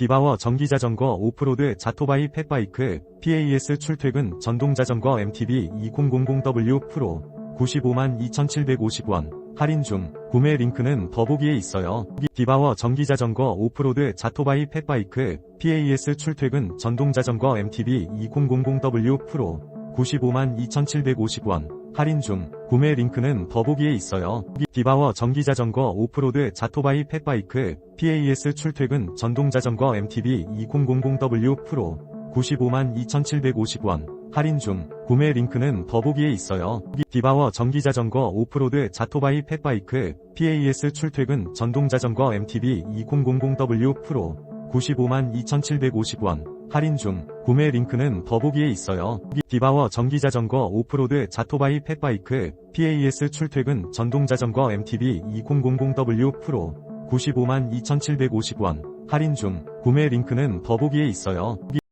디바워 전기자전거 오프로드 자토바이 펫바이크 PAS 출퇴근 전동자전거 MTB 2000W 프로 95만 2,750원. 할인 중. 구매 링크는 더보기에 있어요. 디바워 전기자전거 오프로드 자토바이 펫바이크 PAS 출퇴근 전동자전거 MTB 2000W 프로 95만 2,750원. 할인 중. 구매 링크는 더보기에 있어요. 디바워 전기자전거 오프로드 자토바이 펫바이크 PAS 출퇴근 전동자전거 MTB 2000W 프로. 95만 2,750원. 할인 중. 구매 링크는 더보기에 있어요. 디바워 전기자전거 오프로드 자토바이 펫바이크 PAS 출퇴근 전동자전거 MTB 2000W 프로 95만 2,750원 할인 중 구매 링크는 더보기에 있어요. 디바워 전기자전거 오프로드 자토바이 펫바이크 PAS 출퇴근 전동자전거 MTB 2000W 프로 95만 2,750원 할인 중 구매 링크는 더보기에 있어요.